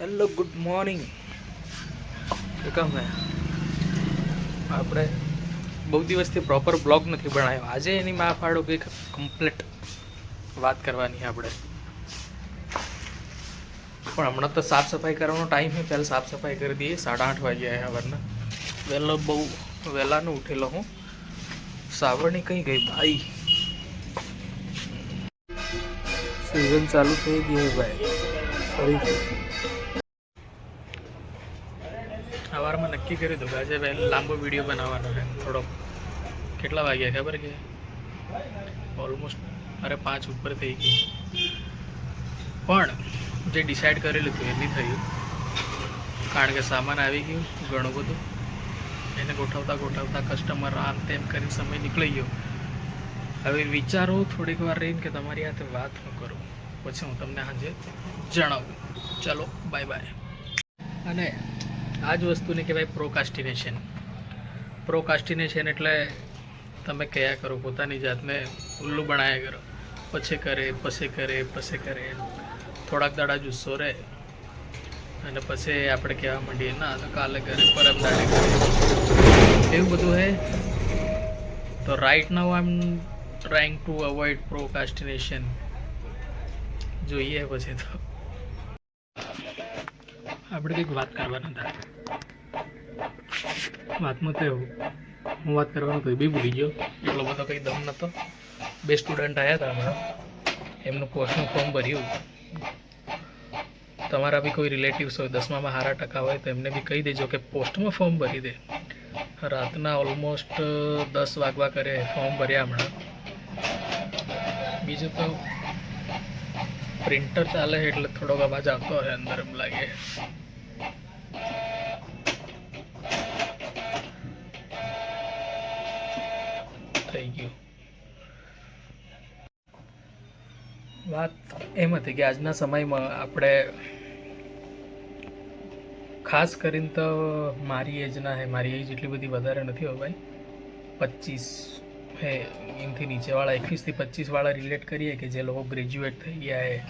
Hello good morning કેમ હે? આપણે બહુ દિવસથી પ્રોપર બ્લોગ નથી બનાવ્યો આજે એની માં ફાળો કંઈક કમ્પ્લીટ વાત કરવાની આપણે. પણ હમણાં તો સાફ સફાઈ કરવાનો ટાઈમ છે પહેલાં સાફ સફાઈ કરી દઈએ. સાડા આઠ વાગ્યા સવારના વહેલો બહુ વહેલાનો ઉઠેલો હું. સાવરણી કઈ ગઈ ભાઈ? સિઝન ચાલુ થઈ ગઈ ભાઈ. ફરીથી. સવારમાં નક્કી કર્યું હતું આજે વહેલો લાંબો વીડિયો બનાવવાનો છે. થોડોક કેટલા વાગ્યા ખબર કે? ઓલમોસ્ટ અરે પાંચ ઉપર થઈ ગઈ. પણ જે ડિસાઈડ કરેલું હતું એ નહીં થયું. કારણ કે સામાન આવી ગયું, ઘણું બધું. એને ગોઠવતા ગોઠવતા કસ્ટમર આમ તેમ કરીને સમય નીકળી ગયો. હવે વિચારો થોડીક વાર રહીને કે તમારી હાથે વાત હું કરું. પછી હું તમને સાંજે જણાવું. ચલો બાય બાય અને આ જ વસ્તુને કહેવાય પ્રોકાસ્ટિનેશન પ્રોકાસ્ટિનેશન એટલે તમે કયા કરો, પોતાની જાતને ઉલ્લુ બનાવ્યા કરો. પછી કરે પછી કરે પછી કરે. થોડાક દાડા જુસ્સો રહે. અને પછી આપણે કહેવા માંડીએ, ના, તો કાલે કરે પરમ દાડે કરે એવું બધું હે? તો right now I am trying to avoid procrastination જોઈએ પછી તો. આપણે કંઈક વાત કરવાના હતા. વાતમાં તો એવું. હું વાત કરવાનું એ બી ભૂલી ગયો. એટલો બધો કંઈ દમ નહોતો. બે સ્ટુડન્ટ આવ્યા હતા હમણાં. એમનું પોસ્ટનું ફોર્મ ભર્યું. તમારા બી કોઈ રિલેટિવ્સ હોય, દસમામાં સારા ટકા હોય, તો એમને બી કહી દેજો કે પોસ્ટમાં ફોર્મ ભરી દે. રાતના ઓલમોસ્ટ દસ વાગવા કરે ફોર્મ ભર્યા હમણાં. બીજું તો પ્રિન્ટર ચાલે એટલે થોડોક અવાજ આવતો હોય અંદર એમ લાગે. થઈ ગયું. વાત એમ હતી કે આજના સમયમાં આપણે ખાસ કરીને તો મારી એજના હે મારી એજ એટલી બધી વધારે નથી હોય ભાઈ. પચીસ હે એમથી નીચેવાળા એકવીસથી પચીસવાળા રિલેટ કરીએ કે જે લોકો ગ્રેજ્યુએટ થઈ ગયા હે.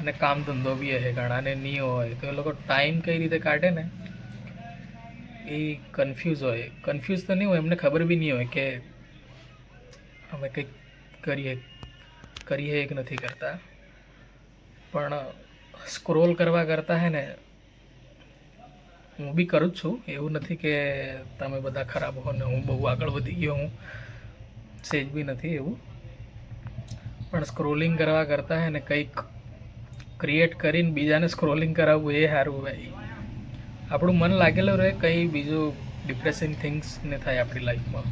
અને કામ ધંધો બી હે ઘણાને નહીં હોય. તો એ લોકો ટાઈમ કઈ રીતે કાઢે ને? એ કન્ફ્યુઝ હોય. કન્ફ્યુઝ તો નહીં હોય, એમને ખબર બી નહીં હોય કે અમે કંઈક કરીએ કરીએ કે નથી કરતા. પણ સ્ક્રોલ કરવા કરતાં હે ને હું બી કરું જ છું. એવું નથી કે તમે બધા ખરાબ હો ને હું બહુ આગળ વધી ગયો હું. સેજ બી નથી એવું. પણ સ્ક્રોલિંગ કરવા કરતાં હે ને કંઈક ક્રિએટ કરીને બીજાને સ્ક્રોલિંગ કરાવવું એ સારું ભાઈ આપણું મન લાગેલું રહે કંઈ બીજું ડિપ્રેસિંગ થિંગ્સ ને થાય આપણી લાઈફમાં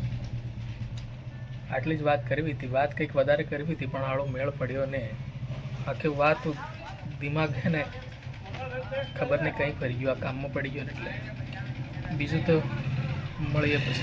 આટલી જ વાત કરવી હતી. વાત કંઈક વધારે કરવી હતી પણ આળો મેળ પડ્યો ને. આખી વાત દિમાગ છે ને ખબર નહીં કંઈ ફરી ગયું આ કામમાં પડી ગયો એટલે. બીજું તો મળીએ પછી.